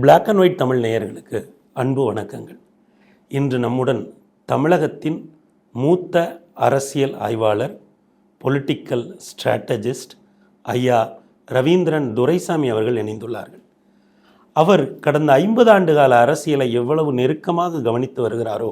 Black and white Tamil நேயர்களுக்கு அன்பு வணக்கங்கள். இன்று நம்முடன் தமிழகத்தின் மூத்த அரசியல் ஆய்வாளர் பொலிட்டிக்கல் ஸ்ட்ராட்டஜிஸ்ட் ஐயா ரவீந்திரன் துரைசாமி அவர்கள் இணைந்துள்ளார்கள். அவர் கடந்த ஐம்பது ஆண்டு கால அரசியலை எவ்வளவு நெருக்கமாக கவனித்து வருகிறாரோ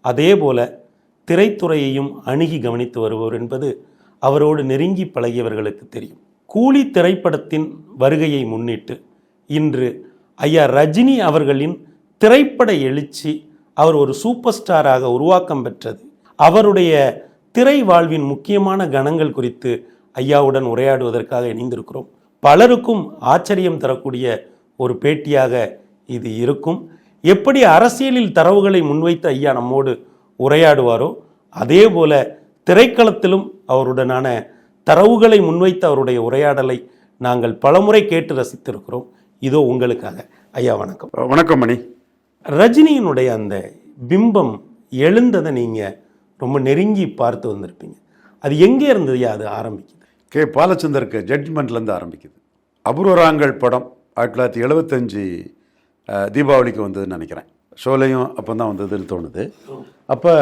அதே போல திரைத்துறையையும் அணுகி கவனித்து வருபவர் என்பது அவரோடு நெருங்கி பழகியவர்களுக்கு தெரியும். கூலி திரைப்படத்தின் வருகையை முன்னிட்டு இன்று ஐயா ரஜினி அவர்களின் திரைப்பட எழுச்சி அவர் ஒரு சூப்பர் ஸ்டாராக உருவாக்கம் பெற்றது. அவருடைய திரை வாழ்வின் முக்கியமான கணங்கள் குறித்து ஐயாவுடன் உரையாடுவதற்காக இணைந்திருக்கிறோம். பலருக்கும் ஆச்சரியம் தரக்கூடிய ஒரு பேட்டியாக இது இருக்கும். எப்படி அரசியலில் தரவுகளை முன்வைத்து ஐயா நம்மோடு உரையாடுவாரோ அதே போல திரைக்களத்திலும் அவருடனான தரவுகளை முன்வைத்து அவருடைய உரையாடலை நாங்கள் பலமுறை கேட்டு ரசித்திருக்கிறோம். இதோ உங்களுக்காக. ஐயா வணக்கம். வணக்கம் மணி. ரஜினியினுடைய அந்த பிம்பம் எழுந்ததை நீங்கள் ரொம்ப நெருங்கி பார்த்து வந்திருப்பீங்க. அது எங்கே இருந்தது ஐயா அது ஆரம்பிக்குது? கே. பாலச்சந்தருக்கு ஜட்ஜ்மெண்ட்லேருந்து ஆரம்பிக்குது. அபூர்வராங்கள் படம் ஆயிரத்தி தொள்ளாயிரத்தி எழுபத்தஞ்சி தீபாவளிக்கு வந்ததுன்னு நினைக்கிறேன். ஷோலையும் அப்போ தான் வந்ததுன்னு தோணுது. அப்போ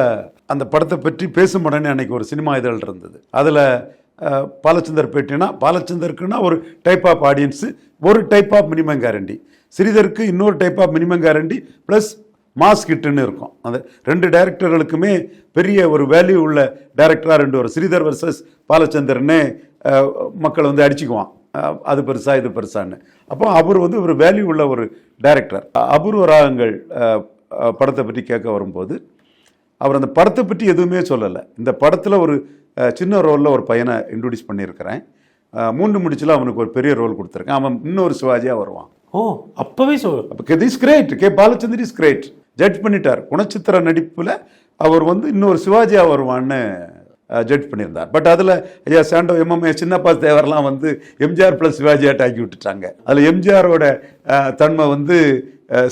அந்த படத்தை பற்றி பேசும் உடனே அன்னைக்கு ஒரு சினிமா இதழ் இருந்தது. அதில் பாலச்சந்தர் பேட்டினா பாலச்சந்தருக்குன்னா ஒரு டைப் ஆஃப் ஆடியன்ஸு ஒரு டைப் ஆஃப் மினிமம் கேரண்டி ஸ்ரீதருக்கு இன்னொரு type of minimum guarantee plus mass கிட்டுன்னு இருக்கும். அந்த ரெண்டு டேரக்டர்களுக்குமே பெரிய ஒரு வேல்யூ உள்ள டேரக்டராக ரெண்டு ஒரு ஸ்ரீதர் வர்சஸ் பாலச்சந்தர்னே மக்கள் வந்து அடிச்சுக்குவான். அது பெருசா இது பெருசான்னு. அப்போ அவர் வந்து ஒரு வேல்யூ உள்ள ஒரு டைரக்டர் அபூர்வ ராகங்கள் படத்தை பற்றி கேட்க வரும்போது அவர் அந்த படத்தை பற்றி எதுவுமே சொல்லலை. இந்த படத்தில் ஒரு சின்ன ரோலில் ஒரு பையனை இன்ட்ரடியூஸ் பண்ணியிருக்கிறேன். மூன்று முடிச்சில் அவனுக்கு ஒரு பெரிய ரோல் கொடுத்துருக்கேன். அவன் இன்னொரு சிவாஜியாக வருவான். ஓ அப்பவே சொல் அப்போ is great K Balachander is great judge பண்ணிட்டார். குணச்சித்திர நடிப்பில் அவர் வந்து இன்னொரு சிவாஜியா வருவான்னு ஜட்ஜ் பண்ணியிருந்தார். பட் அதில் ஐயா சாண்டோ எம்எம்ஏ சின்னப்பா தேவர்லாம் வந்து எம்ஜிஆர் ப்ளஸ் சிவாஜியாட்ட ஆக்கி விட்டுட்டாங்க. அதில் எம்ஜிஆரோட தன்மை வந்து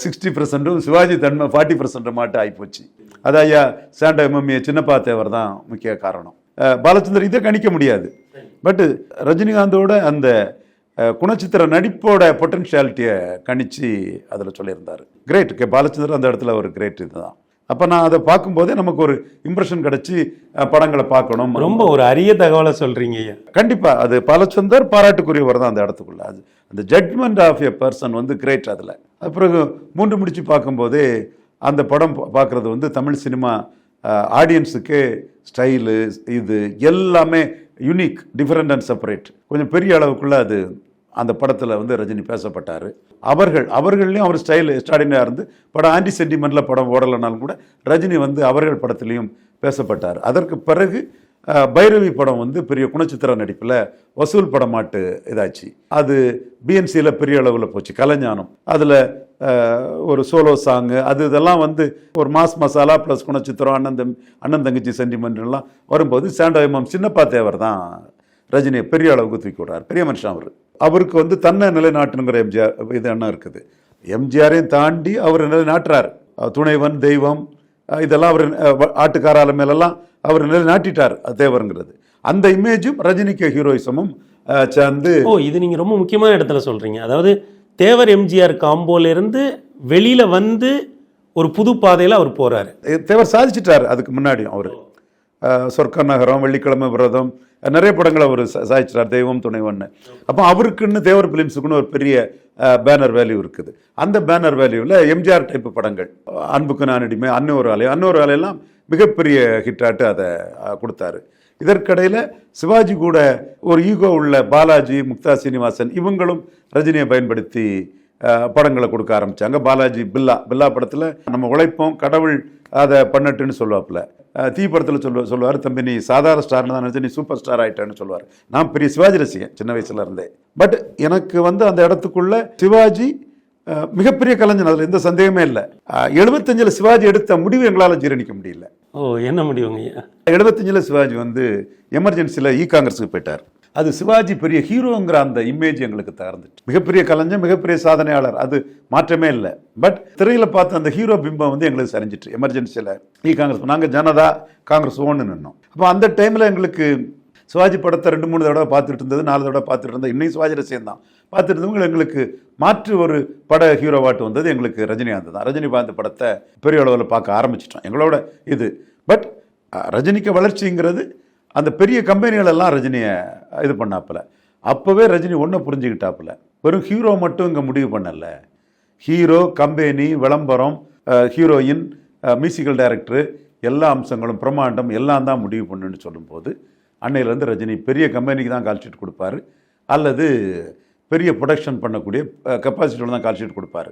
சிக்ஸ்டி பர்சன்ட்டும் சிவாஜி தன்மை ஃபார்ட்டி பர்சன்ட் மாட்டு ஆகிப்போச்சு அது ஐயா சாண்டோ எம்எம்ஏ சின்னப்பா தேவர் தான் முக்கிய காரணம். பாலச்சந்தர் இதை கணிக்க முடியாது. பட் ரஜினிகாந்தோட அந்த குணச்சித்திர நடிப்போட பொட்டன்ஷியாலிட்டியை கணிச்சு அதில் சொல்லியிருந்தார். கிரேட் கே பாலச்சந்தர் அந்த இடத்துல ஒரு கிரேட் இதுதான். அப்போ நான் அதை பார்க்கும்போதே நமக்கு ஒரு இம்ப்ரெஷன் கிடச்சி படங்களை பார்க்கணும். ரொம்ப ஒரு அரிய தகவலை சொல்றீங்க ஐயா. கண்டிப்பா. அது பாலச்சந்தர் பாராட்டுக்குரியவர் தான் அந்த இடத்துக்குள்ள. அது அந்த ஜட்மெண்ட் ஆஃப் எ பர்சன் வந்து கிரேட் அதில். பிறகு மூன்று முடிச்சு பார்க்கும்போதே அந்த படம் பார்க்கறது வந்து தமிழ் சினிமா ஆடியன்ஸுக்கு ஸ்டைலு இது எல்லாமே யுனிக் டிஃப்ரெண்ட் அண்ட் செப்பரேட் கொஞ்சம் பெரிய அளவுக்குள்ள அது அந்த படத்தில் வந்து ரஜினி பேசப்பட்டார். அவர்கள் அவர்கள்லையும் அவர் ஸ்டைல் எக்ஸ்ட்ராடினரியாக இருந்து படம் ஆன்டி சென்டிமெண்ட்டில் படம் ஓடலைனாலும் கூட ரஜினி வந்து அவர்கள் படத்துலேயும் பேசப்பட்டார். அதற்கு பிறகு பைரவி படம் வந்து பெரிய குணச்சித்திர நடிப்பில் வசூல் படமாட்டு இதாச்சு. அது பிஎன்சியில் பெரிய அளவில் போச்சு கலைஞானம். அதில் ஒரு சோலோ சாங்கு அது இதெல்லாம் வந்து ஒரு மாஸ் மசாலா ப்ளஸ் குணச்சித்திரம் அண்ணன் தம் அண்ணன் தங்கச்சி சென்டிமெண்ட்லாம் எல்லாம் வரும்போது சாண்டோ சின்னப்பா தேவர் தான் ரஜினியை பெரிய அளவுக்கு தூக்கி விடுறார். பெரிய மனுஷன் அவர். அவருக்கு வந்து தன்னை நிலைநாட்டுங்கிற எம்ஜிஆர் இது எண்ணம் இருக்குது? எம்ஜிஆரையும் தாண்டி அவர் நிலைநாட்டுறார். துணைவன் தெய்வம் இதெல்லாம் அவர் ஆட்டுக்காரால மேலெல்லாம் அவர் நிலைநாட்டிட்டார் அது தேவருங்கிறது. அந்த இமேஜும் ரஜினிக்கு ஹீரோயிசமும் சேர்ந்து ஓ இது நீங்க ரொம்ப முக்கியமான இடத்துல சொல்றீங்க. அதாவது தேவர் எம்ஜிஆர் காம்போல இருந்து வெளியில வந்து ஒரு புது பாதையில அவர் போறாரு. தேவர் சாதிச்சிட்டார் அதுக்கு முன்னாடியும் அவர். சொர்க்க நகரம் வெள்ளிக்கிழமை விரதம் நிறைய படங்களை அவர் சாய்ச்சிட்டார் தெய்வம் துணைவன்னு அப்போ அவருக்குன்னு தேவர் பிலிம்ஸுக்குன்னு ஒரு பெரிய பேனர் வேல்யூ இருக்குது. அந்த பேனர் வேல்யூவில் எம்ஜிஆர் டைப் படங்கள். அன்புக்கு நான் அடிமை அன்னொரு அலை அன்னொரு அலையெல்லாம் மிகப்பெரிய ஹிட்டாட்டு அதை கொடுத்தாரு. இதற்கிடையில் சிவாஜி கூட ஒரு ஈகோ உள்ள பாலாஜி முக்தா சீனிவாசன் இவங்களும் ரஜினியை பயன்படுத்தி படங்களை கொடுக்க ஆரம்பித்தாங்க பாலாஜி பில்லா பில்லா படத்தில் நம்ம உழைப்போம் கடவுள் அதை பண்ணட்டுன்னு சொல்லுவாப்புல. தீ படத்தில் சொல்லுவ சொல்லுவார் தம்பி நீ சாதாரண ஸ்டார்னு தான் நினச்சி நீ சூப்பர் ஸ்டார் ஆயிட்டேன்னு சொல்லுவார். நான் பெரிய சிவாஜி ரசிகன் சின்ன வயசுல இருந்தே. பட் எனக்கு வந்து அந்த இடத்துக்குள்ள சிவாஜி மிகப்பெரிய கலைஞன் அதில் எந்த சந்தேகமே இல்லை. எழுபத்தஞ்சில் சிவாஜி எடுத்த முடிவு எங்களால் ஜீரணிக்க முடியல. ஓ என்ன முடிவுங்க? எழுபத்தஞ்சில் சிவாஜி வந்து எமர்ஜென்சியில் இ காங்கிரஸுக்கு போயிட்டார். அது சிவாஜி பெரிய ஹீரோங்கிற அந்த இமேஜ் எங்களுக்கு தகர்ந்துட்டு மிகப்பெரிய கலைஞர் மிகப்பெரிய சாதனையாளர். அது மாற்றமே இல்லை. பட் திரையில் பார்த்த அந்த ஹீரோ பிம்பம் வந்து எங்களுக்கு சரிஞ்சிட்டு எமர்ஜென்சியில் இ காங்கிரஸ் நாங்கள் ஜனதா காங்கிரஸ் ஓன்னு நின்னோம். அப்போ அந்த டைமில் எங்களுக்கு சிவாஜி படத்தை ரெண்டு மூணு தடவை பார்த்துட்டு இருந்தது நாலு தடவை பார்த்துட்டு இருந்தது இன்னும் சிவாஜி ரசிகம் தான். பார்த்துட்டு இருந்தவங்க எங்களுக்கு மாற்று ஒரு பட ஹீரோவாட்டு வந்தது எங்களுக்கு ரஜினிகாந்த் தான். ரஜினிகாந்த் படத்தை பெரிய அளவில் பார்க்க ஆரம்பிச்சிட்டோம். எங்களோட இது. பட் ரஜினிக்கு வளர்ச்சிங்கிறது அந்த பெரிய கம்பெனிகள் எல்லாம் ரஜினியை இது பண்ணாப்புல. அப்போவே ரஜினி ஒன்றை புரிஞ்சுக்கிட்டாப்புல. வெறும் ஹீரோ மட்டும் இங்கே முடிவு பண்ணலை. ஹீரோ கம்பெனி விளம்பரம் ஹீரோயின் மியூசிக்கல் டைரக்டரு எல்லா அம்சங்களும் பிரம்மாண்டம் எல்லாம் தான் முடிவு பண்ணுன்னு சொல்லும்போது அன்னையிலேருந்து ரஜினி பெரிய கம்பெனிக்கு தான் கால்ஷீட் கொடுப்பாரு. அல்லது பெரிய ப்ரொடக்ஷன் பண்ணக்கூடிய கெப்பாசிட்டியோட தான் கால்ஷீட் கொடுப்பாரு.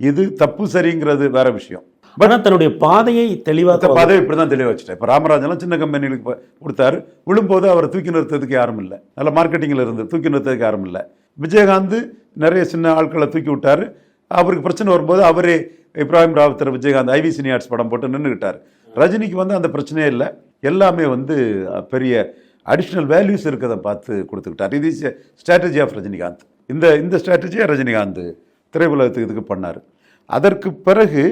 இது தப்பு சரிங்கிறது வேற விஷயம். ஆனால் தன்னுடைய பாதையை தெளிவாக பதவி இப்படி தான் தெளிவாக வச்சுட்டேன் இப்போ ராமராஜன்லாம் சின்ன கம்பெனிகளுக்கு கொடுத்தாரு. விழும்போது அவரை தூக்கி நிறுத்ததுக்கு யாரும் இல்லை. நல்ல மார்க்கெட்டிங்கில் இருந்து தூக்கி நிறுத்ததுக்கு யாரும் இல்லை. விஜயகாந்த் நிறைய சின்ன ஆட்களை தூக்கி விட்டாரு. அவருக்கு பிரச்சனை வரும்போது அவரே Ibrahim Rowther Vijayakanth IV cine arts படம் போட்டு நின்றுக்கிட்டார் ரஜினிக்கு வந்து அந்த பிரச்சனையே இல்லை. எல்லாமே வந்து பெரிய அடிஷ்னல் வேல்யூஸ் இருக்கிறத பார்த்து கொடுத்துக்கிட்டார். இது இஸ் ஸ்ட்ராட்டஜி ஆஃப் ரஜினிகாந்த். இந்த இந்த ஸ்ட்ராட்டஜியை ரஜினிகாந்த் திரையுலகத்துக்கு இதுக்கு பண்ணார். அதற்கு பிறகு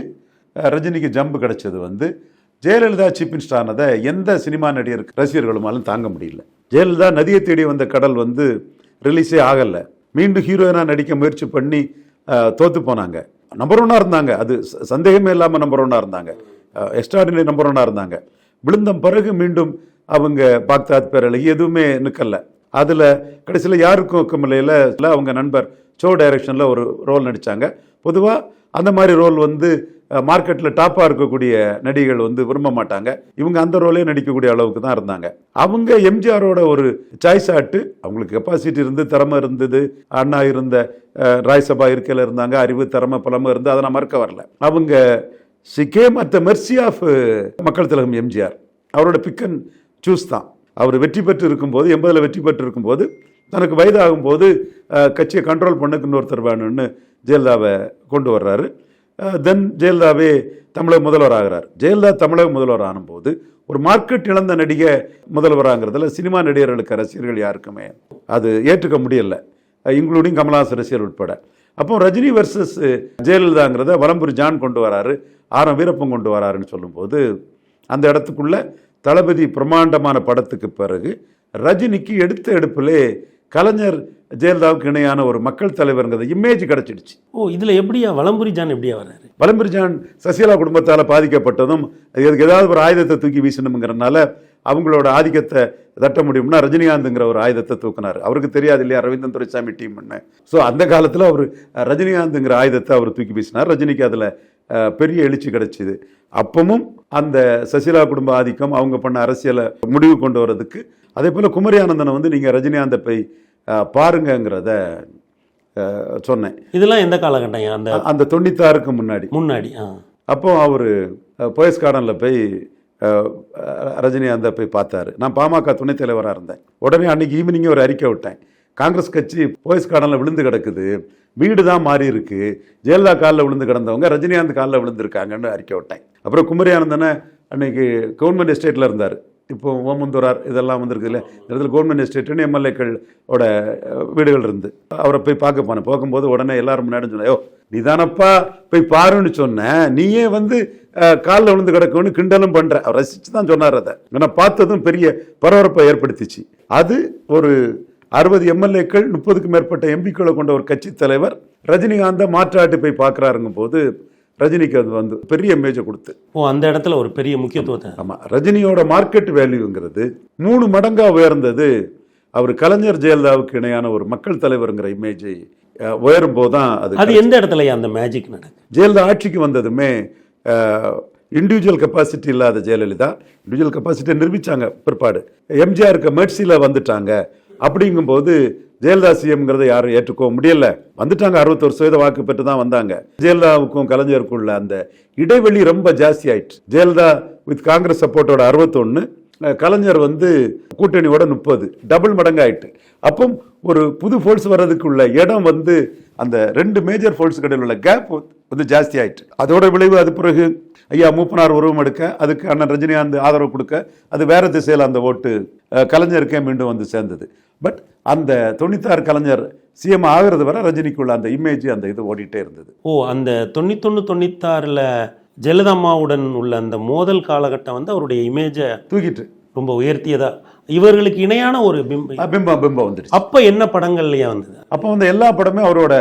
ரஜினிக்கு ஜம்பு கிடைச்சது வந்து ஜெயலலிதா சீஃப் மினிஸ்டர் ஆனதை எந்த சினிமா நடிகர் ரசிகர்களுமாலும் தாங்க முடியல. ஜெயலலிதா நதியை தேடி வந்த கடல் வந்து ரிலீஸே ஆகலை. மீண்டும் ஹீரோயினாக நடிக்க முயற்சி பண்ணி தோற்று போனாங்க. நம்பர் ஒன்னாக இருந்தாங்க. அது ச- சந்தேகமே இல்லாமல் நம்பர் ஒன்னாக இருந்தாங்க. எக்ஸ்ட்ராடினரி நம்பர் ஒன்னாக இருந்தாங்க. விழுந்த பிறகு மீண்டும் அவங்க பாக்தாத் பேரழகி எதுவுமே நிற்கலை அதில் கடைசியில் யாருக்கும் ஒக்கமில்லையில் அவங்க நண்பர் ஷோ டைரக்ஷனில் ஒரு ரோல் நடித்தாங்க பொதுவாக அந்த மாதிரி ரோல் வந்து மார்க்கெட்டில் டாப்பாக இருக்கக்கூடிய நடிகைகள் வந்து விரும்ப மாட்டாங்க. இவங்க அந்த ரோலே நடிக்கக்கூடிய அளவுக்கு தான் இருந்தாங்க. அவங்க எம்ஜிஆரோட ஒரு சாய்ஸ் ஆட்டு அவங்களுக்கு கெப்பாசிட்டி இருந்து திறமை இருந்தது. அண்ணா இருந்த ராய்சபா இருக்கையில் இருந்தாங்க அறிவு திறமை பலமை இருந்து அதை நான் மறக்க வரல. அவங்க சிகேம் அட் த மெர்சி ஆஃப் மக்கள் திலகம் எம்ஜிஆர் அவரோட பிக் அண்ட் சூஸ் தான். அவர் வெற்றி பெற்று இருக்கும்போது எண்பதில் வெற்றி பெற்று இருக்கும்போது தனக்கு வயதாகும் போது கட்சியை கண்ட்ரோல் பண்ணக்கு இன்னொருத்தர் வேணும்னு ஜெயலலிதாவை கொண்டு வர்றாரு. தென் ஜெயலலிதாவே தமிழக முதல்வர் ஆகிறார் ஜெயலலிதா தமிழக முதல்வர் ஆனும்போது ஒரு மார்க்கெட் இழந்த நடிகை முதல்வராங்கிறதுல சினிமா நடிகர்களுக்கு ரசிகர்கள் யாருக்குமே அது ஏற்றுக்க முடியல. இன்க்ளூடிங் கமலஹாசன் ரசிகர் உட்பட. அப்போ ரஜினி வர்சஸ் ஜெயலலிதாங்கிறத வலம்புரி ஜான் கொண்டு வராரு ஆரம் வீரப்பன் கொண்டு வராருன்னு சொல்லும்போது அந்த இடத்துக்குள்ள தளபதி பிரம்மாண்டமான படத்துக்கு பிறகு ரஜினிக்கு எடுத்த எடுப்பிலே கலைஞர் ஜெயலலிதாவுக்கு இணையான ஒரு மக்கள் தலைவருங்கிறத இமேஜ் கிடைச்சிடுச்சு. ஓ இதில் எப்படியா வலம்புரி ஜான் எப்படியா வர்றாரு? வலம்புரி ஜான் சசிகலா குடும்பத்தால் பாதிக்கப்பட்டதும் அதுக்கு ஏதாவது ஒரு ஆயுதத்தை தூக்கி வீசணுங்கிறனால அவங்களோட ஆதிக்கத்தை தட்ட முடியும்னா ரஜினிகாந்த்ங்கிற ஒரு ஆயுதத்தை தூக்குனார். அவருக்கு தெரியாது இல்லையா ரவீந்திரன் துரைசாமி டீம்னு. ஸோ அந்த காலத்தில் அவர் ரஜினிகாந்த்ங்கிற ஆயுதத்தை அவர் தூக்கி வீசினார். ரஜினிக்கு அதில் பெரிய எழுச்சி கிடைச்சிது. அப்பவும் அந்த சசிகலா குடும்ப ஆதிக்கம் அவங்க பண்ண அரசியலை முடிவு கொண்டு வர்றதுக்கு அதே போல் குமரி ஆனந்தனை வந்து நீங்கள் ரஜினிகாந்தை போய் பாருங்கங்கிறத சொன்னேன். இதெல்லாம் எந்த காலகட்டம்? அந்த அந்த தொண்ணூத்தாறுக்கு முன்னாடி. முன்னாடி அப்போ அவர் போயஸ் கார்டனில் போய் ரஜினிகாந்தை போய் பார்த்தாரு. நான் பாமக துணைத் தலைவராக இருந்தேன். உடனே அன்னைக்கு ஈவினிங்கே ஒரு அறிக்கை விட்டேன். காங்கிரஸ் கட்சி போயஸ் கார்டனில் விழுந்து கிடக்குது. வீடு தான் மாறி இருக்கு. ஜெயலலிதா காலில் விழுந்து கிடந்தவங்க ரஜினிகாந்த் காலில் விழுந்திருக்காங்கன்னு அறிக்கை விட்டேன். அப்புறம் குமரி ஆனந்தனை அன்னைக்கு கவர்மெண்ட் எஸ்டேட்டில் இருந்தார். இப்போ ஓமந்தூரார் இதெல்லாம் வந்திருக்கு இல்லை இந்த இடத்துல கவர்மெண்ட் எஸ்டேட்டுன்னு எம்எல்ஏக்களோட வீடுகள் இருந்து. அவரை போய் பார்க்க போனேன். போகும்போது உடனே எல்லாரும் முன்னாடி சொன்னேன் ஐயோ நீதானப்பா போய் பாருன்னு சொன்னேன் நீயே வந்து காலில் விழுந்து கிடக்கும்னு கிண்டலும் பண்ற. அவர் ரசிச்சு தான் சொன்னார் அதை. நான் பார்த்ததும் பெரிய பரபரப்பை ஏற்படுத்திச்சு. அது ஒரு அறுபது எம்எல்ஏக்கள் முப்பதுக்கும் மேற்பட்ட எம்பிக்களை கொண்ட ஒரு கட்சி தலைவர் ரஜினிகாந்தை மாற்றாட்டு போய் பார்க்குறாருங்கும் போது ரஜினிக்கு அது வந்து பெரிய இமேஜை கொடுத்து. ஓ அந்த இடத்துல ஒரு பெரிய முக்கியத்துவத்தை ஆமா. ரஜினியோட மார்க்கெட் வேல்யூங்கிறது மூணு மடங்கா உயர்ந்தது. அவர் கலைஞர் ஜெயலலிதாவுக்கு இணையான ஒரு மக்கள் தலைவருங்கிற இமேஜை உயரும் போதுதான் அது அது எந்த இடத்துல அந்த மேஜிக் நடக்குது ஜெயலலிதா ஆட்சிக்கு வந்ததுமே இண்டிவிஜுவல் கெப்பாசிட்டி இல்லாத ஜெயலலிதா இண்டிவிஜுவல் கெப்பாசிட்டியை நிரூபிச்சாங்க பிற்பாடு. எம்ஜிஆருக்கு மெர்சியில் வந்துட்டாங்க. அப்படிங்கும்போது ஜெயலலிதா சிஎம்ங்கிறத யாரும் ஏற்றுக்கோ முடியல. வந்துட்டாங்க அறுபத்தொரு சதவீத வாக்கு பெற்று தான் வந்தாங்க. ஜெயலலிதாவுக்கும் கலைஞருக்கும் உள்ள அந்த இடைவெளி ரொம்ப ஜாஸ்தி ஆயிடுச்சு. ஜெயலலிதா வித் காங்கிரஸ் சப்போர்ட்டோட அறுபத்தொன்னு கலைஞர் வந்து கூட்டணியோட முப்பது டபுள் மடங்கு ஆயிட்டு அப்போ ஒரு புது ஃபோர்ஸ் வர்றதுக்குள்ள இடம் வந்து அந்த ரெண்டு மேஜர் ஃபோர்ஸ் இடையில் உள்ள கேப் வந்து ஜாஸ்தி ஆயிட்டு. அதோட விளைவு அது பிறகு ஐயா மூப்பனார் உருவம் எடுக்க அதுக்கு அண்ணன் ரஜினிகாந்த் ஆதரவு கொடுக்க அது வேற திசையில் அந்த ஓட்டு கலைஞருக்கே மீண்டும் வந்து சேர்ந்தது. பட் அந்த தொண்ணூத்தாறு கலைஞர் சிஎம் ஆகிறது வரை ரஜினிக்குள்ள அந்த இமேஜ் அந்த இது ஓடிட்டே இருந்தது. ஓ அந்த தொண்ணூத்தொன்று தொண்ணூத்தாறில் ஜெயலலிதா அம்மாவுடன் உள்ள அந்த மோதல் காலகட்டம் வந்து அவருடைய இமேஜை தூக்கிட்டு. ரொம்ப உயர்த்தியதா? இவர்களுக்கு இணையான ஒரு பிம்பம் பிம்பம் பிம்பம் வந்துடுச்சு. அப்ப என்ன படங்கள்லயே வந்தது? அப்போ வந்து எல்லா படமே அவரோட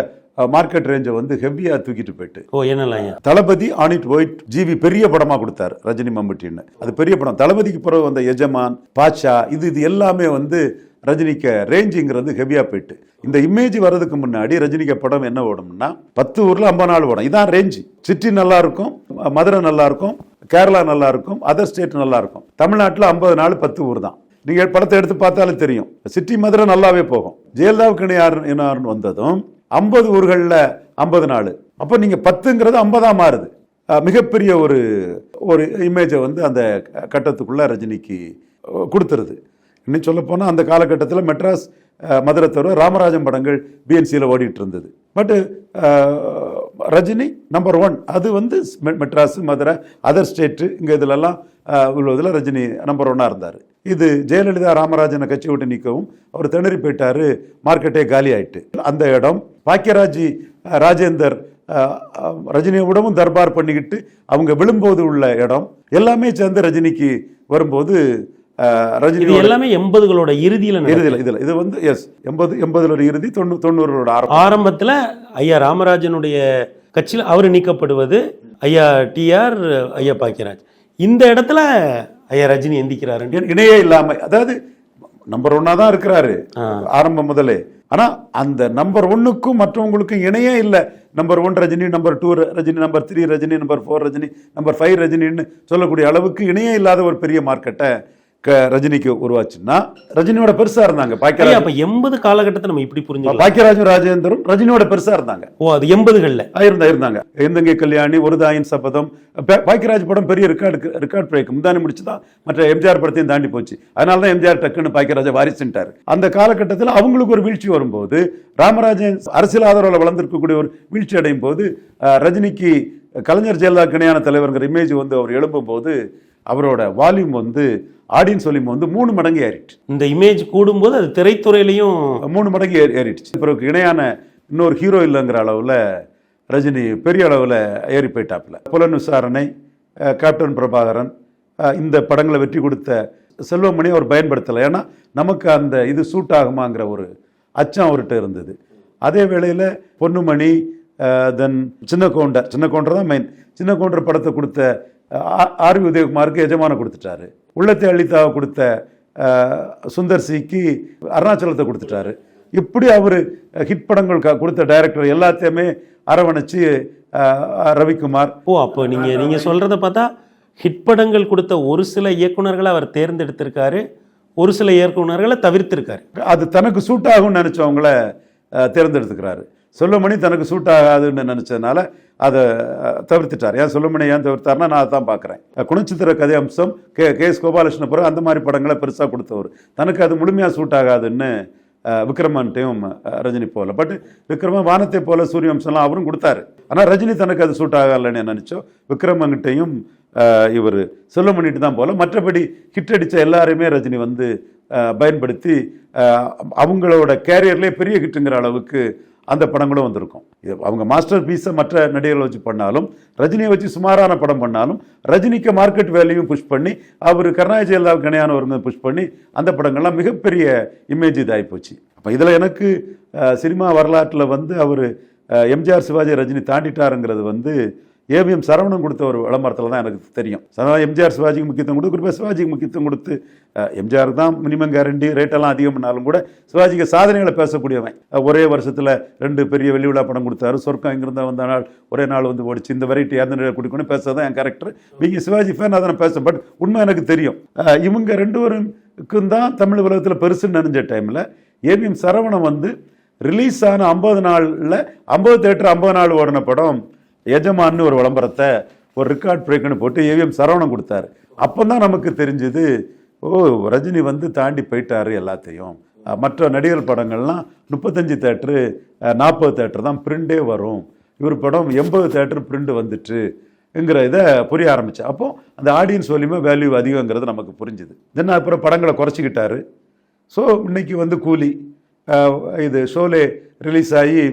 மார்க்கெட் ரேஞ்சை வந்து ஹெவியாக தூக்கிட்டு போயிட்டு. ஓ என்னலாம் தளபதி ஆன் இட் ஒயிட் ஜிவி பெரிய படமா கொடுத்தாரு ரஜினி மம்பட்டின்னு. அது பெரிய படம். தளபதிக்கு பிறகு வந்த எஜமான் பாட்ஷா இது இது எல்லாமே வந்து ரஜினிக்கு ரேஞ்சுங்கிறது ஹெவியாக போயிட்டு. இந்த இமேஜ் வர்றதுக்கு முன்னாடி ரஜினிக்கு படம் என்ன ஓடும்னா பத்து ஊரில் ஐம்பது நாள் ஓடும். இதான் ரேஞ்சு சிட்டி நல்லா இருக்கும் மதுரை நல்லா இருக்கும் கேரளா நல்லா இருக்கும் அதர் ஸ்டேட் நல்லா இருக்கும் தமிழ்நாட்டில் ஐம்பது நாள் பத்து ஊர் தான். நீங்கள் படத்தை எடுத்து பார்த்தாலும் தெரியும். சிட்டி மதுரை நல்லாவே போகும். ஜெயலலிதாவுக்கு இணையார் இணையார்னு வந்ததும் ஐம்பது ஊர்களில் ஐம்பது நாள். அப்போ நீங்கள் பத்துங்கிறது ஐம்பதாக மாறுது. மிகப்பெரிய ஒரு ஒரு இமேஜை வந்து அந்த கட்டத்துக்குள்ளே ரஜினிக்கு கொடுத்துருது. இன்னும் சொல்லப்போனால் அந்த காலகட்டத்தில் மெட்ராஸ் மதுரை தவிர ராமராஜன் படங்கள் பிஎன்சியில் ஓடிட்டு இருந்தது பட்டு ரஜினி நம்பர் ஒன் அது வந்து மெட்ராஸ் மதுரை அதர் ஸ்டேட்டு இங்கே இதிலெல்லாம் உள்ளதில் ரஜினி நம்பர் ஒன்னாக இருந்தார். இது ஜெயலலிதா ராமராஜனை கட்சி விட்டு நிற்கவும் அவர் திணறி போயிட்டாரு மார்க்கெட்டே காலி ஆயிட்டு. அந்த இடம் பாக்கியராஜி ராஜேந்தர் ரஜினியை விடவும் தர்பார் பண்ணிக்கிட்டு அவங்க விழும்போது உள்ள இடம். எல்லாமே சேர்ந்து ரஜினிக்கு வரும்போது ரஜினி எல்லாமே எண்பதுகளோட இறுதியில. இறுதியில் இதில் இது வந்து எஸ் எண்பது எண்பதுல ஒரு இறுதி தொண்ணூ தொண்ணூறோட ஆரம்பம். ஆரம்பத்துல ஐயா ராமராஜனுடைய கட்சியில் அவர் நீக்கப்படுவது ஐயா டிஆர் ஐயா பாக்கியராஜ் இந்த இடத்துல ஐயா ரஜினி எந்திக்கிறாரு. இணை- இணையே இல்லாம அதாவது நம்பர் ஒன்னா தான் இருக்கிறாரு ஆரம்பம் முதலே. ஆனா அந்த நம்பர் ஒன்னுக்கும் மற்றவங்களுக்கும் இணையே இல்லை. Number one Rajini number two Rajini number three Rajini number four Rajini number five ரஜினின்னு சொல்லக்கூடிய அளவுக்கு இணையே இல்லாத ஒரு பெரிய மார்க்கெட்டை க ரஜினிக்கு உருவாச்சுன்னா ரஜினியோட பெருசா இருந்தாங்க. பாக்கியராஜ் அப்ப எண்பது காலகட்டத்தை நம்ம இப்படி புரிஞ்சுக்கலாம்? பாக்கியராஜும் ராஜேந்தரும் ரஜினியோட பெருசா இருந்தாங்க. ஓ அது எண்பதுகள்ல. இருந்தா இருந்தாங்க எந்தங்கை கல்யாணி ஒரு தாயின் சபதம். பாக்கியராஜ் படம் பெரிய ரெக்கார்டு ரெக்கார்ட் பிரேக் முந்தானி முடிச்சு தான் மற்ற எம்ஜிஆர் படத்தையும் தாண்டி போச்சு. அதனால தான் எம்ஜிஆர் டக்குன்னு பாக்கியராஜ வாரிசுட்டார் அந்த காலகட்டத்தில் அவங்களுக்கு ஒரு வீழ்ச்சி வரும்போது ராமராஜன் அரசியல் ஆதரவில் வளர்ந்திருக்கக்கூடிய ஒரு வீழ்ச்சி அடையும் போது ரஜினிக்கு கலைஞர் ஜெயலலிதா இணையான தலைவருங்கிற இமேஜ் வந்து அவர் எழும்பும் போது அவரோட வால்யூம் வந்து ஆடியன்ஸ் வால்யூம் வந்து மூணு மடங்கு ஏறிட்டு. இந்த இமேஜ் கூடும்போது அது திரைத்துறையிலையும் மூணு மடங்கு ஏறி ஏறிடுச்சு. பிறகு இணையான இன்னொரு ஹீரோ இல்லைங்கிற அளவில் ரஜினி பெரிய அளவில் ஏறி போயிட்டாப்புல. புலன் விசாரணை கேப்டன் பிரபாகரன் இந்த படங்களை வெற்றி கொடுத்த செல்வமணி அவர் பயன்படுத்தலை. ஏன்னா நமக்கு அந்த இது சூட் ஆகுமாங்கிற ஒரு அச்சம் அவர்கிட்ட இருந்தது. அதே வேளையில் பொன்னுமணி தென் சின்ன கவுண்டர் சின்ன கவுண்டர் தான் மெயின் சின்ன கவுண்டர் படத்தை கொடுத்த ஆ- ஆர் வி உதயகுமாருக்கு எஜமான கொடுத்துட்டாரு. உள்ளத்தை அளித்தாவை கொடுத்த சுந்தர் சிக்கு அருணாச்சலத்தை கொடுத்துட்டாரு. இப்படி அவர் ஹிட் படங்கள் க- கொடுத்த டைரக்டர் எல்லாத்தையுமே அரவணைச்சு ரவிக்குமார். ஓ அப்போ நீங்க நீங்க சொல்றத பார்த்தா ஹிட் படங்கள் கொடுத்த ஒரு சில இயக்குனர்களை அவர் தேர்ந்தெடுத்திருக்காரு. ஒரு சில இயக்குனர்களை தவிர்த்திருக்காரு. அது தனக்கு சூட் ஆகும்னு நினைச்சவங்கள தேர்ந்தெடுத்துக்கிறாரு. சொல்லமணி தனக்கு சூட் ஆகாதுன்னு நினச்சதுனால அதை தவிர்த்துட்டார். ஏன் சொல்லமணி ஏன் தவிர்த்தார்னா நான் தான் பார்க்குறேன். குணச்சித்திர கதை அம்சம் கே கே எஸ் கோபாலகிருஷ்ணபுரம் அந்த மாதிரி படங்களை பெருசாக கொடுத்தவர். தனக்கு அது முழுமையாக சூட் ஆகாதுன்னு விக்ரமன்ட்டையும் ரஜினி போகல பட் விக்ரமன் வானத்தை போல சூரிய அம்சம்லாம் அவரும் கொடுத்தாரு. ஆனால் ரஜினி தனக்கு அது சூட் ஆகலைன்னு நினைச்சோம் விக்ரமங்கிட்டையும் இவர் செல்வமணிட்டு தான் போகல மற்றபடி ஹிட் அடித்த எல்லாரையுமே ரஜினி வந்து பயன்படுத்தி அவங்களோட கேரியர்லேயே பெரிய ஹிட்டுங்கிற அளவுக்கு அந்த படங்களும் வந்திருக்கும். இது அவங்க மாஸ்டர் பீஸை மற்ற நடிகர்களை வச்சு பண்ணாலும் ரஜினியை வச்சு சுமாரான படம் பண்ணாலும் ரஜினிக்கு மார்க்கெட் வேலையும் புஷ் பண்ணி அவர் கருணாநிதி ஜெயலலிதாவுக்கு ஒரு புஷ் பண்ணி அந்த படங்கள்லாம் மிகப்பெரிய இமேஜ் இதாகி போச்சு. அப்போ இதில் எனக்கு சினிமா வரலாற்றில் வந்து அவர் எம்ஜிஆர் சிவாஜி ரஜினி தாண்டிட்டாருங்கிறது வந்து ஏவிஎம் சரவணன் கொடுத்த ஒரு விளம்பரத்தில் தான் எனக்கு தெரியும். அதனால் எம்ஜிஆர் சிவாஜிக்கு முக்கியத்துவம் கொடுத்து குறிப்பாக சிவாஜிக்கு முக்கியத்துவம் கொடுத்து எம்ஜிஆர் தான் மினிமம் கேரண்டி ரேட்டெல்லாம் அதிகம் பண்ணாலும் கூட சிவாஜிக்கு சாதனைகளை பேசக்கூடியவன். ஒரே வருஷத்தில் ரெண்டு பெரிய வெள்ளி விழா படம் கொடுத்தாரு. சொர்க்கம் இங்கிருந்தா வந்த நாள் ஒரே நாள் வந்து ஓடிச்சு. இந்த வெரைட்டி அந்த குடிக்கணும் பேசுறது என் கேரக்டர் நீங்கள் சிவாஜி ஃபேன் அதை நான் பேசுவேன் பட் உண்மை எனக்கு தெரியும். இவங்க ரெண்டு பேருக்கும் தான் தமிழ் உலகத்தில் பெருசுன்னு நினைஞ்ச டைமில் ஏவிஎம் சரவணன் வந்து ரிலீஸ் ஆன ஐம்பது நாளில் ஐம்பது தேட்டர் ஐம்பது நாள் ஓடின படம். எஜமான்னு ஒரு விளம்பரத்தை ஒரு ரெக்கார்ட் பிரேக்குன்னு போட்டு ஏவிஎம் சரவணன் கொடுத்தாரு. அப்போ தான் நமக்கு தெரிஞ்சது ஓ ரஜினி வந்து தாண்டி போயிட்டாரு எல்லாத்தையும். மற்ற நடிகர் படங்கள்லாம் முப்பத்தஞ்சு தேட்டரு நாற்பது தேட்டர் தான் பிரிண்டே வரும். இவர் படம் எண்பது தேட்டர் பிரிண்ட் வந்துட்டுங்கிற இதை புரிய ஆரம்பிச்சு. அப்போ அந்த ஆடியன்ஸ் வலிமை வேல்யூ அதிகங்கிறது நமக்கு புரிஞ்சுது. தென் அப்புறம் படங்களை குறைச்சிக்கிட்டாரு. ஸோ இன்னைக்கு வந்து கூலி இது ஷோலே ரிலீஸ் ஆகி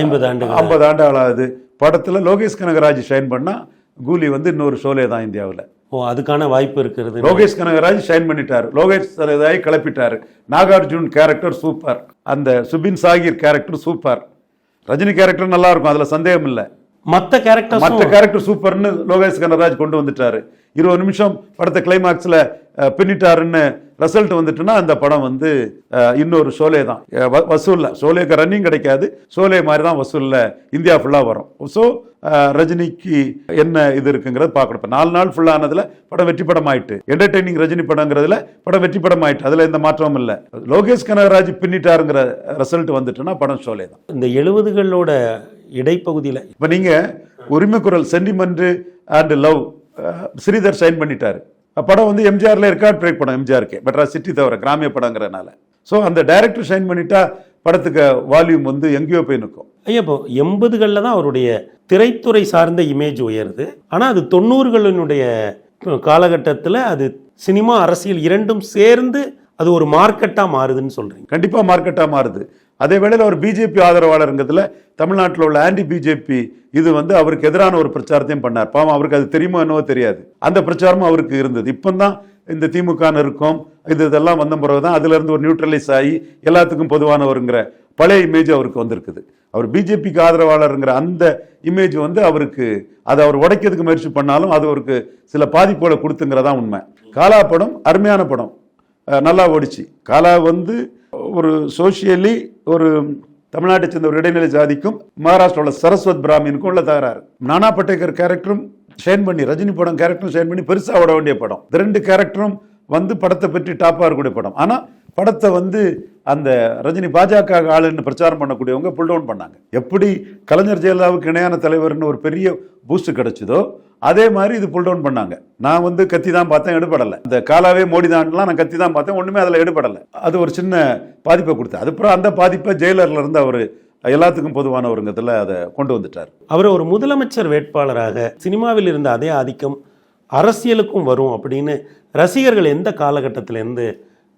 ஐம்பது ஆண்டுகள். ஐம்பது ஆண்டு ஆளாகுது. படத்தில் லோகேஷ் கனகராஜ் ஷைன் பண்ணால் கூலி வந்து இன்னொரு ஷோலே தான் இந்தியாவில். ஓ அதுக்கான வாய்ப்பு இருக்கிறது. லோகேஷ் கனகராஜ் ஷைன் பண்ணிட்டாரு. லோகேஷ் சரதாய் கிளப்பிட்டாரு. நாகார்ஜுன் கேரக்டர் சூப்பர் அந்த Soubin Shahir character super Rajini character நல்லா இருக்கும் அதுல சந்தேகம் இல்லை மற்ற கேரக்டர்ஸ் மற்ற கேரக்டர் சூப்பர்னு லோகேஷ் கனகராஜ் கொண்டு வந்துட்டாரு. இருபது நிமிஷம் படத்தை கிளைமாக்ஸ்ல பின்னிட்டாருன்னு ரிசல்ட் வந்துட்டுன்னா அந்த படம் வந்து இன்னொரு ஷோலே தான். வசூல்ல. ஷோலேக்கு ரன்னிங் கிடைக்காது. ஷோலே மாதிரி தான் வசூல்ல இந்தியா ஃபுல்லா வரும். ஸோ ரஜினிக்கு என்ன இது இருக்குங்கிறது பார்க்கணும். இப்ப நாலு நாள் ஃபுல்லா ஆனதுல படம் வெற்றி படம் ஆயிட்டு. என்டர்டைனிங் ரஜினி படங்கிறதுல படம் வெற்றி படம் ஆயிட்டு. அதுல எந்த மாற்றமும் இல்லை. லோகேஷ் கனகராஜ் பின்னிட்டாருங்கிற ரிசல்ட் வந்துட்டுன்னா படம் ஷோலே தான். இந்த எழுபதுகளோட இடைப்பகுதியில் இப்போ நீங்க Urimai Kural sentiment and love Sridhar sign பண்ணிட்டாரு. படம் வந்து எம்ஜிஆர்ல ரெக்கார்ட் பிரேக் படம் எம்ஜிஆருக்கு. மெட்ராஸ் சிட்டி தவிர கிராமிய படங்கிறனால. ஸோ அந்த டைரக்டர் ஷைன் பண்ணிட்டா படத்துக்கு வால்யூம் வந்து எங்கேயோ போய் நிற்கும். ஐயா இப்போ எண்பதுகளில் தான் அவருடைய திரைத்துறை சார்ந்த இமேஜ் உயருது. ஆனால் அது தொண்ணூறுகளினுடைய காலகட்டத்தில் அது சினிமா அரசியல் இரண்டும் சேர்ந்து அது ஒரு மார்க்கெட்டாக மாறுதுன்னு சொல்கிறீங்க கண்டிப்பா மார்க்கெட்டா மாறுது. அதே வேளையில் அவர் பிஜேபி ஆதரவாளருங்கிறதுல தமிழ்நாட்டில் உள்ள ஆன்டி பிஜேபி இது வந்து அவருக்கு எதிரான ஒரு பிரச்சாரத்தையும் பண்ணார். பாவம் அவருக்கு அது தெரியுமோ என்னவோ தெரியாது. அந்த பிரச்சாரமும் அவருக்கு இருந்தது. இப்போ தான் இந்த திமுக இருக்கும். இது இதெல்லாம் வந்த பிறகு தான் அதுலேருந்து ஒரு நியூட்ரலைஸ் ஆகி எல்லாத்துக்கும் பொதுவானவருங்கிற பழைய இமேஜ் அவருக்கு வந்திருக்குது. அவர் பிஜேபிக்கு ஆதரவாளருங்கிற அந்த இமேஜ் வந்து அவருக்கு அதை அவர் உடைக்கிறதுக்கு முயற்சி பண்ணாலும் அது அவருக்கு சில பாதிப்புகளை கொடுத்துங்கிறதான் உண்மை. காலா படம் அருமையான படம். நல்லா ஓடிச்சு. காலா வந்து ஒரு சோஷியலி ஒரு தமிழ்நாட்டை சேர்ந்த ஒரு இடைநிலை ஜாதிக்கும் மகாராஷ்டிராவில் சரஸ்வத் பிராமினுக்கும் உள்ள தகராறு. நானா பட்டேகர் கேரக்டரும் ஷேன் பண்ணி ரஜினி படம் கேரக்டரும் ஷேன் பண்ணி பெருசாக ஓட வேண்டிய படம். ரெண்டு கேரக்டரும் வந்து படத்தை பற்றி டாப்பாக இருக்கக்கூடிய படம். ஆனால் படத்தை வந்து அந்த ரஜினி பாஜக ஆளுன்னு பிரச்சாரம் பண்ணக்கூடியவங்க புல் டவுன் பண்ணாங்க. எப்படி கலைஞர் ஜெயலலிதாவுக்கு இணையான தலைவர்னு ஒரு பெரிய பூஸ்ட் கிடைச்சதோ அதே மாதிரி இது புல் டவுன் பண்ணாங்க. நான் வந்து கத்தி தான் பார்த்தேன் எடுபடலை. இந்த காலாவே மோடி தான்லாம் நான் கத்தி தான் பார்த்தேன் ஒண்ணுமே அதில் எடுபடலை. அது ஒரு சின்ன பாதிப்பை கொடுத்தேன் அதுக்கப்புறம் அந்த பாதிப்பை ஜெயிலர்ல இருந்து அவர் எல்லாத்துக்கும் பொதுவானவருங்கிறதுல அதை கொண்டு வந்துட்டார். அவர் ஒரு முதலமைச்சர் வேட்பாளராக சினிமாவில் இருந்த அதே ஆதிக்கம் அரசியலுக்கும் வரும் அப்படின்னு ரசிகர்கள் எந்த காலகட்டத்துல இருந்து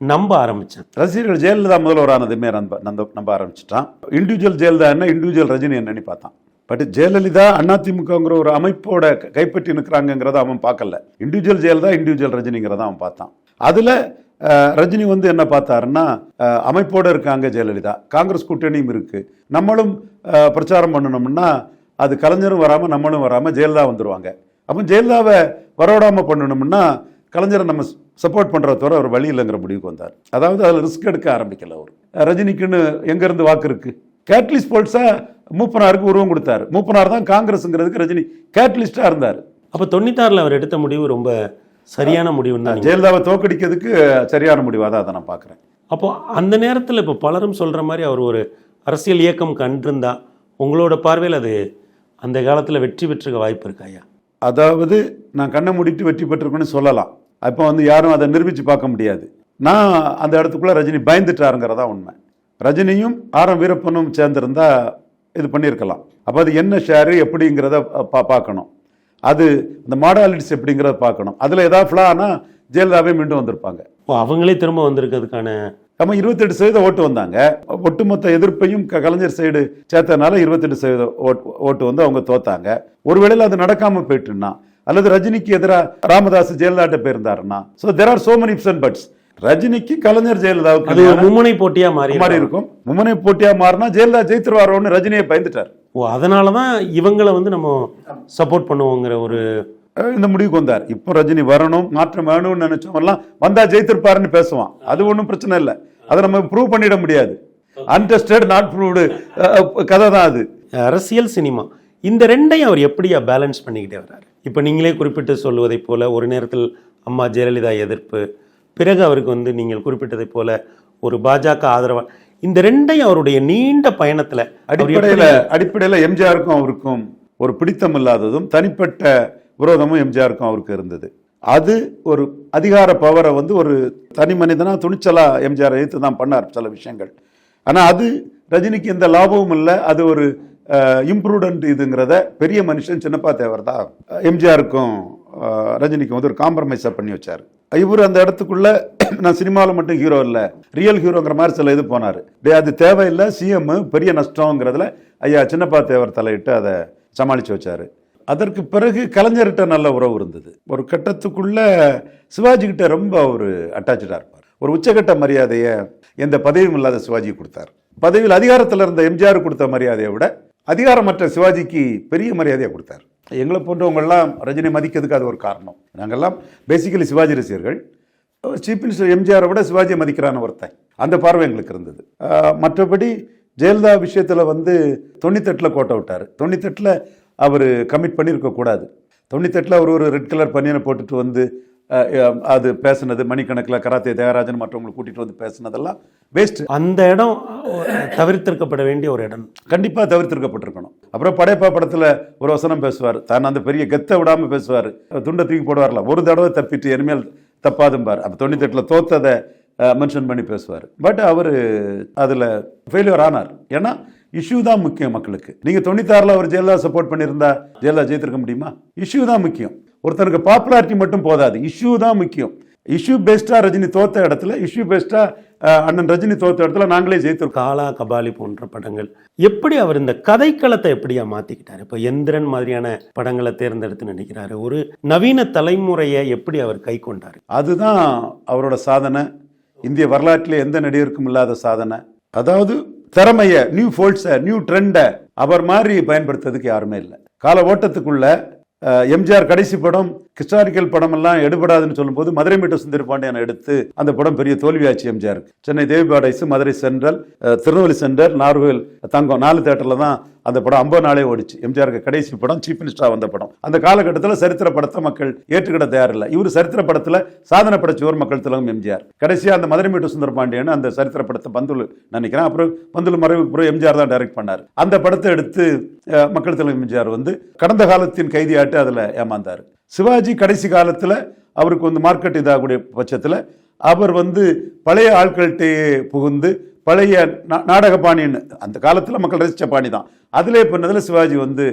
நம்ப ஆரம்பிச்சாங்க? ரசிகர்கள் ஜெயலலிதா முதல்வரானதுமே நம்ப நம்ப நம்ப ஆரம்பிச்சிட்டான். இண்டிவிஜுவல் ஜெயலலிதா என்ன இண்டிவிஜுவல் ரஜினி என்னன்னு பார்த்தான். பட் ஜெயலலிதா அதிமுகங்கிற ஒரு அமைப்போட கைப்பற்றி நிற்கிறாங்கிறத அவன் பார்க்கல. இண்டிவிஜுவல் ஜெயலலிதா இண்டிவிஜுவல் ரஜினிங்கிறத அவன் பார்த்தான். அதில் ரஜினி வந்து என்ன பார்த்தாருன்னா அமைப்போடு இருக்காங்க ஜெயலலிதா. காங்கிரஸ் கூட்டணியும் இருக்குது நம்மளும் பிரச்சாரம் பண்ணணும்னா அது கலைஞரும் வராமல் நம்மளும் வராமல் ஜெயலலிதா வந்துடுவாங்க அப்போ ஜெயலலிதாவை வரவிடாம பண்ணணும்னா கலைஞரை நம்ம சப்போர்ட் பண்ணுற தவிர அவர் வழி இல்லைங்கிற முடிவுக்கு வந்தார். அதாவது அதில் ரிஸ்க் எடுக்க ஆரம்பிக்கல அவர். ரஜினிக்குன்னு எங்கேருந்து வாக்கு இருக்குது கேட்லிஸ் போல்ஸாக மூப்பனாருக்கு உருவம் கொடுத்தாரு. மூப்பனார் தான் காங்கிரஸ்ங்கிறதுக்கு ரஜினி கேட்லிஸ்டா இருந்தார். அப்போ தொண்ணூத்தாறில் அவர் எடுத்த முடிவு ரொம்ப சரியான முடிவுன்னு தான் ஜெயலலிதாவை தோக்கடிக்கிறதுக்கு சரியான முடிவாக தான் அதை நான் பார்க்குறேன். அப்போ அந்த நேரத்தில் இப்போ பலரும் சொல்ற மாதிரி அவர் ஒரு அரசியல் இயக்கம் கண்டிருந்தா உங்களோட பார்வையில் அது அந்த காலத்தில் வெற்றி பெற்றுக்க வாய்ப்பு இருக்கா ஐயா? அதாவது நான் கண்ணை மூடிட்டு வெற்றி பெற்றிருக்கேன்னு சொல்லலாம். அப்போ வந்து யாரும் அதை நிரூபித்து பார்க்க முடியாது. நான் அந்த இடத்துக்குள்ள ரஜினி பயந்துட்டாருங்கிறதா உண்மை. ரஜினியும் ஆரம் வீரப்பனும் சேர்ந்திருந்தா இது பண்ணியிருக்கலாம். அப்போ அது என்ன ஷேரு எப்படிங்கிறத பா பார்க்கணும். அது இந்த மாடாலிட்டிஸ் எப்படிங்கிறத பார்க்கணும். அதில் ஏதாவது ஃப்ளானா ஜெயலலிதாவே மீண்டும் வந்திருப்பாங்க. ஓ அவங்களே திரும்ப வந்திருக்கிறதுக்கான நம்ம இருபத்தெட்டு சதவீதம் ஓட்டு வந்தாங்க. ஒட்டுமொத்த எதிர்ப்பையும் கலைஞர் சைடு சேர்த்தனால இருபத்தெட்டு சதவீதம் ஓட்டு ஓட்டு வந்து அவங்க தோத்தாங்க. ஒருவேளை அது நடக்காம போயிட்டுன்னா அல்லது ரஜினிக்கு எதிராக ராமதாஸ் ஜெயலலிதாட்ட போயிருந்தாருன்னா so there are so many buts ரஜினிக்கு கலைஞர் அது ஜெயலலிதாவுக்கு ஒரு மும்முனை போட்டியா மாறி மாறி இருக்கும் மும்முனை போட்டியா மாறினா ஜெயலலிதா ஜெயித்துருவாரோன்னு ரஜினியை பயந்துட்டார். ஓ அதனால தான் இவங்களை வந்து நம்ம சப்போர்ட் பண்ணுவோங்கிற ஒரு இந்த முடிவுக்கு வந்தார். இப்போ ரஜினி வரணும் மாற்றம் வேணும்னு நினைச்சவங்கலாம் வந்தா ஜெயித்திருப்பாருன்னு பேசுவான். அது ஒன்றும் பிரச்சனை இல்லை. அதை நம்ம ப்ரூவ் பண்ணிட முடியாது. அன்டெஸ்டட் நாட் ப்ரூவ்டு கதை தான் அது. அரசியல் சினிமா. இந்த ரெண்டையும் அவர் எப்படியா பேலன்ஸ் பண்ணிக்கிட்டே வர்றாரு? இப்போ நீங்களே குறிப்பிட்டு சொல்லுவதைப் போல ஒரு நேரத்தில் அம்மா ஜெயலலிதா எதிர்ப்பு பிறகு அவருக்கு வந்து நீங்கள் குறிப்பிட்டதைப் போல ஒரு பாஜக ஆதரவா இந்த ரெண்டையும் அவருடைய நீண்ட பயணத்துல அவர் அடிப்படையில அடிப்படையில எம்ஜிஆருக்கும் அவருக்கும் ஒரு பிடித்தம் இல்லாததும் தனிப்பட்ட விரோதமும் எம்ஜிஆருக்கும் அவருக்கு இருந்தது. அது ஒரு அதிகார பவரை வந்து ஒரு தனி மனிதனா துணிச்சலா எம்ஜிஆர் எதிர்த்து தான் பண்ணார் சில விஷயங்கள். ஆனா அது ரஜினிக்கு எந்த லாபமும் இல்லை அது ஒரு இம்ப்ரூடன்ட் இதுங்கிறத பெரிய மனுஷன் சின்னப்பா தேவர் தான் எம்ஜிஆருக்கும் ரஜினிக்கும் வந்து ஒரு காம்ப்ரமைஸாக பண்ணி வச்சார். இவர் அந்த இடத்துக்குள்ள நான் சினிமாவில் மட்டும் ஹீரோ இல்லை. ரியல் ஹீரோங்கிற மாதிரி சில இது போனார். டே அது தேவையில்லை. சிஎம் பெரிய நஷ்டங்கிறதுல ஐயா சின்னப்பா தேவர் தலையிட்டு அதை சமாளித்து வச்சார். அதற்கு பிறகு கலைஞர்கிட்ட நல்ல உறவு இருந்தது. ஒரு கட்டத்துக்குள்ள சிவாஜி கிட்ட ரொம்ப ஒரு அட்டாச்சாக இருப்பார். ஒரு உச்சகட்ட மரியாதையை எந்த பதவியும் இல்லாத சிவாஜி கொடுத்தார். பதவியில் அதிகாரத்தில் இருந்த எம்ஜிஆர் கொடுத்த மரியாதையை விட அதிகாரமற்ற சிவாஜிக்கு பெரிய மரியாதையை கொடுத்தார். எங்களை போன்றவங்கள்லாம் ரஜினி மதிக்கிறதுக்கு அது ஒரு காரணம். நாங்கள்லாம் பேசிக்கலி சிவாஜி ரசிகர்கள். சீஃப் மினிஸ்டர் எம்ஜிஆரை விட சிவாஜியை மதிக்கிறான ஒருத்தன். அந்த பார்வை எங்களுக்கு இருந்தது. மற்றபடி ஜெயலலிதா விஷயத்தில் வந்து தொண்ணூத்தெட்டில் கோட்டை விட்டார். தொண்ணூத்தெட்டில் அவர் கமிட் பண்ணியிருக்கக்கூடாது. தொண்ணூத்தெட்டில் அவர் ஒரு ரெட் கலர் பனியனை போட்டுட்டு வந்து அது பேசுனது மணிக்கணக்கில் கராத்தே தியாகராஜன் மற்றவங்களை கூட்டிகிட்டு வந்து பேசுனதெல்லாம் வேஸ்ட் அந்த இடம் தவிர்த்திருக்கப்பட வேண்டிய ஒரு இடம். கண்டிப்பாக தவிர்த்திருக்கப்பட்டிருக்கணும். அப்புறம் படையப்பா படத்தில் ஒரு வசனம் பேசுவார். தான் அந்த பெரிய கெத்தை விடாமல் பேசுவார். துண்டை தூக்கி போடுவார்ல. ஒரு தடவை தப்பிட்டு இனிமேல் தப்பாதும்பார். அப்போ தொண்ணூத்தெட்டில் தோத்ததை மென்ஷன் பண்ணி பேசுவார். பட் அவர் அதில் ஃபெயிலியர் ஆனார். ஏன்னா இஷ்யூ தான் முக்கியம் மக்களுக்கு. நீங்கள் தொண்ணூத்தாறில் அவர் ஜெயலலிதா சப்போர்ட் பண்ணியிருந்தா ஜெயலலிதா ஜெயித்திருக்க முடியுமா? இஷ்யூ தான் முக்கியம். ஒருத்தனுக்கு பாப்புலாரிட்டி மட்டும் போதாது. இஷ்யூ தான் முக்கியம். இஷ்யூ பேஸ்டாக ரஜினி தோத்த இடத்துல இஷ்யூ பேஸ்டாக அண்ணன் ரஜினி தோத்த இடத்துல நாங்களே ஜெயித்திருக்கோம். காலா கபாலி போன்ற படங்கள். எப்படி அவர் இந்த கதைக்களத்தை எப்படியா மாத்திக்கிட்டாரு? இப்போ எந்திரன் மாதிரியான படங்களை தேர்ந்தெடுத்து நினைக்கிறாரு ஒரு நவீன தலைமுறையை எப்படி அவர் கை கொண்டாரு? அதுதான் அவரோட சாதனை. இந்திய வரலாற்றிலே எந்த நடிகருக்கும் இல்லாத சாதனை. அதாவது திறமைய நியூ ஃபோல்ட்ஸை நியூ ட்ரெண்டை அவர் மாதிரி பயன்படுத்துறதுக்கு யாருமே இல்லை. கால ஓட்டத்துக்குள்ள எம்ஜிஆர் கடைசி படம் ஹிஸ்டாரிக்கல் படம் எல்லாம் எடுபடாதுன்னு சொல்லும்போது மதுரை மீட்ட சுந்தர பாண்டியன் எடுத்து அந்த படம் பெரிய தோல்வியாச்சு MGR Chennai Devi paradise Madurai central Tirunelveli centre நார்வேல் Thangam நாலு தேட்டரில் தான் அந்த படம் ஐம்பது நாளே ஓடிச்சு. எம்ஜிஆருக்கு கடைசி படம் சீஃப் மினிஸ்டராக வந்த படம். அந்த காலகட்டத்தில் சரித்திர படத்தை மக்கள் ஏற்றுக்கிட தயாரில்லை. இவர் சரித்திர படத்தில் சாதனை படைச்சவர் மக்கள் திலகம் எம்ஜிஆர். கடைசியாக அந்த மதுரை மீட்டு சுந்தர பாண்டியன் அந்த சரித்திர படத்தை பந்துலு நினைக்கிறேன். அப்புறம் பந்துலு மறைவுக்கு பிறகு எம்ஜிஆர் தான் டைரக்ட் பண்ணார். அந்த படத்தை எடுத்து மக்கள் திலகம் எம்ஜிஆர் வந்து கடந்த காலத்தின் கைதியாட்டு அதில் ஏமாந்தார். சிவாஜி கடைசி காலத்தில் அவருக்கு வந்து மார்க்கெட் இதாகக்கூடிய பட்சத்தில் அவர் வந்து பழைய ஆட்கள்கிட்டயே புகுந்து பழைய நாடக பாணின்னு அந்த காலத்தில் மக்கள் ரசித்த பாணி தான் அதிலே பண்ணதில் சிவாஜி வந்து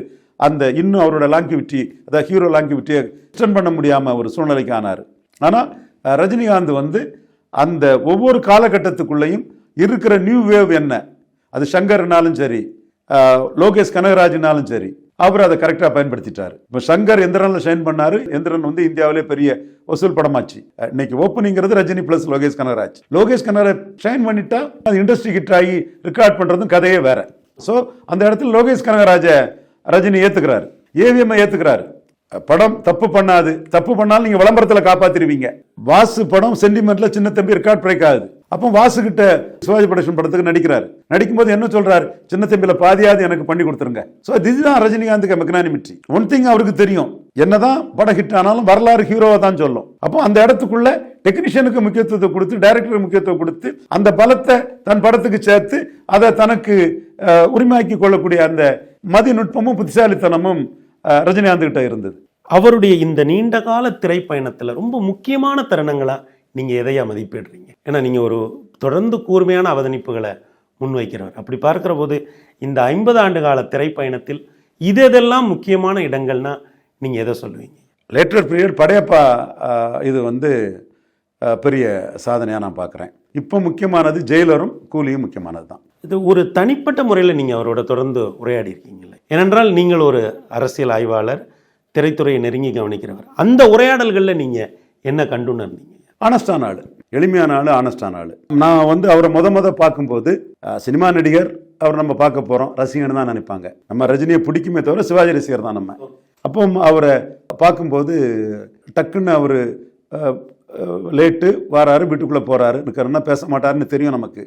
அந்த இன்னும் அவரோட லாங்கிவிட்டி அதாவது ஹீரோ லாங்கிவிட்டியை எக்ஸ்டெண்ட் பண்ண முடியாமல் ஒரு சூழ்நிலைக்கு ஆனார். ஆனால் ரஜினிகாந்த் வந்து அந்த ஒவ்வொரு காலகட்டத்துக்குள்ளேயும் இருக்கிற நியூ வேவ் என்ன? அது சங்கர்னாலும் சரி லோகேஷ் கனகராஜ்னாலும் சரி அவர் அதை கரெக்டாக பயன்படுத்திட்டார். இப்போ சங்கர் எந்திரனில் ஷைன் பண்ணாரு. எந்திரன் வந்து இந்தியாவிலே பெரிய வசூல் படமாச்சு. இன்னைக்கு ஓப்பனிங்கிறது ரஜினி பிளஸ் லோகேஷ் கனகராஜ். லோகேஷ் கனகராஜ் ஷைன் பண்ணிட்டா அது இண்டஸ்ட்ரி ஹிட் ஆகி ரெக்கார்ட் பண்ணுறதும் கதையே வேற. ஸோ அந்த இடத்துல லோகேஷ் கனகராஜ ரஜினி ஏற்றுக்கிறாரு ஏவிஎம்ஐ ஏற்றுக்கிறாரு படம் தப்பு பண்ணாது. தப்பு பண்ணாலும் நீங்கள் விளம்பரத்தில் காப்பாற்றிடுவீங்க வாசு படம் சென்டிமெண்ட்டில் சின்ன தம்பி ரெக்கார்ட் பிரேக் ஆகுது. அப்போ வாசு கிட்ட சிவாஜி ப்ரொடக்ஷன் படத்துக்கு நடிக்கிறார். நடிக்கும்போது என்ன சொல்றாரு? சின்ன தம்பியில பாதியாவது எனக்கு பண்ணி கொடுத்துருங்க. ஸோ இதுதான் ரஜினிகாந்துக்கு மெக்னானிமிட்டி ஒன் திங் அவருக்கு தெரியும். என்னதான் படம் ஹிட் ஆனாலும் வரலாறு ஹீரோவை தான் சொல்லும். அப்போ அந்த இடத்துக்குள்ள டெக்னீஷியனுக்கு முக்கியத்துவத்தை கொடுத்து டைரக்டருக்கு முக்கியத்துவம் கொடுத்து அந்த பலத்தை தன் படத்துக்கு சேர்த்து அதை தனக்கு உரிமையாக்கி கொள்ளக்கூடிய அந்த மதிநுட்பமும் புத்திசாலித்தனமும் ரஜினிகாந்த் கிட்ட இருந்தது. அவருடைய இந்த நீண்ட கால ரொம்ப முக்கியமான தருணங்களாக நீங்க எதையா மதிப்பிடுறீங்க? ஏன்னா நீங்க ஒரு தொடர்ந்து கூர்மையான அவதானிப்புகளை முன்வைக்கிறவர். அப்படி பார்க்கிற போது இந்த ஐம்பது ஆண்டு கால திரைப்பயணத்தில் இது எதெல்லாம் முக்கியமான இடங்கள்னா நீங்க எதை சொல்லுவீங்க? லேட்டர் பீரியட் படையப்பா இது வந்து பெரிய சாதனையாக நான் பார்க்குறேன். இப்போ முக்கியமானது ஜெயிலரும் கூலியும் முக்கியமானது தான். இது ஒரு தனிப்பட்ட முறையில் நீங்கள் அவரோட தொடர்ந்து உரையாடி இருக்கீங்களே ஏனென்றால் நீங்கள் ஒரு அரசியல் ஆய்வாளர் திரைத்துறையை நெருங்கி கவனிக்கிறவர். அந்த உரையாடல்களில் நீங்கள் என்ன கண்டுணர்ந்தீங்க? ஆனஸ்டான ஆள். எளிமையான ஆள் ஆனஸ்டான ஆள். நான் வந்து அவரை முத முத பார்க்கும்போது சினிமா நடிகர் அவர் நம்ம பார்க்க போகிறோம் ரசிகன் தான் நினைப்பாங்க. நம்ம ரஜினியை பிடிக்குமே தவிர சிவாஜி ரசிகர் தான் நம்ம. அப்போ அவரை பார்க்கும்போது டக்குன்னு அவர் லேட்டு வராரு வீட்டுக்குள்ளே போகிறாரு இருக்கிறன்னா பேச மாட்டாருன்னு தெரியும் நமக்கு.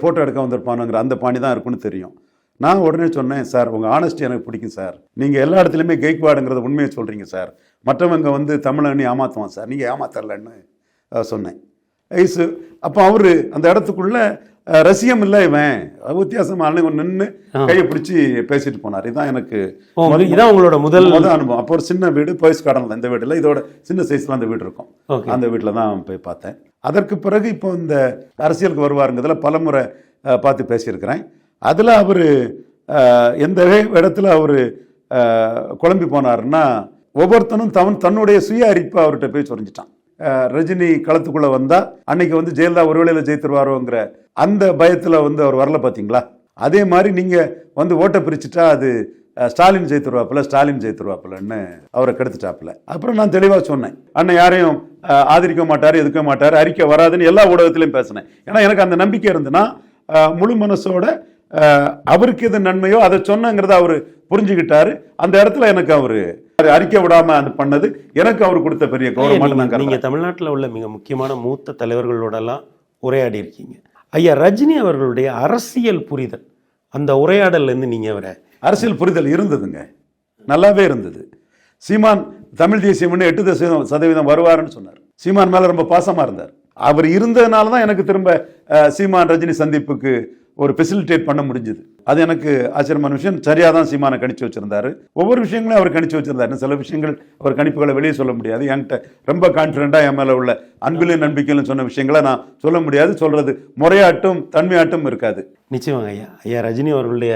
ஃபோட்டோ எடுக்க வந்திருப்பானுங்கிற அந்த பாணி தான் இருக்குன்னு தெரியும். நான் உடனே சொன்னேன் சார் உங்கள் ஆனஸ்டி எனக்கு பிடிக்கும் சார். நீங்கள் எல்லா இடத்துலையுமே கெய்க்வாடுங்கிறத உண்மையை சொல்கிறீங்க சார். மற்றவங்க வந்து தமிழனி ஏமாற்றுவான் சார். நீங்கள் ஏமாத்தரலன்னு சொன்னேன். ஐசு அப்போ அவர் அந்த இடத்துக்குள்ள அஹ், ரசிகம் இல்லை இவன். வித்தியாசமான நின்று கையை பிடிச்சி பேசிட்டு போனார். இதான் எனக்கு இதான் உங்களோட முதல் முதல் அனுபவம். அப்போ ஒரு சின்ன வீடு போய்ஸ் கார்டன் தான் இந்த வீட்டில் இதோட சின்ன சைஸ்ல அந்த வீடு இருக்கும். அந்த வீட்டில் தான் போய் பார்த்தேன். அதற்கு பிறகு இப்போ இந்த அரசியலுக்கு வருவாருங்கிறதுல பலமுறை அஹ், பார்த்து பேசியிருக்கிறேன். அதில் அவர் எந்த இடத்துல அவர் குழம்பி போனாருன்னா ஒவ்வொருத்தனும் தவன் தன்னுடைய சுய அறிப்பை அவர்கிட்ட போய் சொரிஞ்சிட்டான். ரஜினி களத்துக்குள்ளே வந்தால் அன்னைக்கு வந்து ஜெயலலிதா ஒரு வேளையில் ஜெயித்துருவாரோங்கிற அந்த பயத்தில் வந்து அவர் வரல பார்த்தீங்களா அதே மாதிரி நீங்கள் வந்து ஓட்டை பிரிச்சுட்டா அது ஸ்டாலின் ஜெயித்துருவாப்புல ஸ்டாலின் ஜெயித்துருவாப்புலன்னு அவரை கெடுத்துட்டாப்புல. அப்புறம் நான் தெளிவாக சொன்னேன். அண்ணன் யாரையும் ஆதரிக்க மாட்டார் எதுக்க மாட்டார் அறிக்கை வராதுன்னு எல்லா ஊடகத்திலையும் பேசினேன். ஏன்னா எனக்கு அந்த நம்பிக்கை இருந்துன்னா முழு மனசோட அவருக்கு எது நன்மையோ அதை சொன்னங்கிறத அவர் புரிஞ்சுக்கிட்டாரு அந்த இடத்துல எனக்கு அவர் அறிக்கை விடாம அது பண்ணது. எனக்கு அவர் கொடுத்த பெரிய கௌரவமாக நீங்க-. தமிழ்நாட்டில் உள்ள மிக முக்கியமான மூத்த தலைவர்களோடலாம் உரையாடி இருக்கீங்க. ஐயா ரஜினி அவர்களுடைய அரசியல் புரிதல். அந்த உரையாடல்ல இருந்து நீங்க அவரை அரசியல் புரிதல் இருந்ததுங்க. நல்லாவே இருந்தது. சீமான் தமிழ் தேசியம்னு எட்டு சதவீதம் சதவீதம் வருவாருன்னு சொன்னார். சீமான் மேல ரொம்ப பாசமா இருந்தார். அவர் இருந்ததுனால தான் எனக்கு திரும்ப சீமான் ரஜினி சந்திப்புக்கு ஒரு ஃபெசிலிட்டேட் பண்ண முடிஞ்சது. அது எனக்கு ஆச்சரியமான விஷயம். சரியாக தான் சீமானை கணிச்சு வச்சிருந்தாரு. ஒவ்வொரு விஷயங்களையும் அவர் கணிச்சு வச்சிருந்தாரு சில விஷயங்கள் அவர் கணிப்புகளை வெளியே சொல்ல முடியாது. என்கிட்ட ரொம்ப கான்ஃபிடென்ட்டாக என் மேலே உள்ள அன்பிலும் நம்பிக்கையிலும் சொன்ன விஷயங்களை நான் சொல்ல முடியாது. சொல்றது முறையாட்டும் தன்மையாட்டும் இருக்காது. நிச்சயமாக ஐயா. ஐயா ரஜினி அவர்களுடைய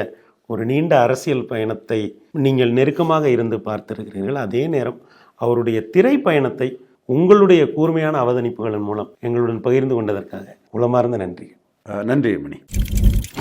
ஒரு நீண்ட அரசியல் பயணத்தை நீங்கள் நெருக்கமாக இருந்து பார்த்திருக்கிறீர்கள். அதே நேரம் அவருடைய திரை பயணத்தை உங்களுடைய கூர்மையான அவதானிப்புகளின் மூலம் எங்களுடன் பகிர்ந்து கொண்டதற்காக. உளமார்ந்த நன்றி. நன்றி மணி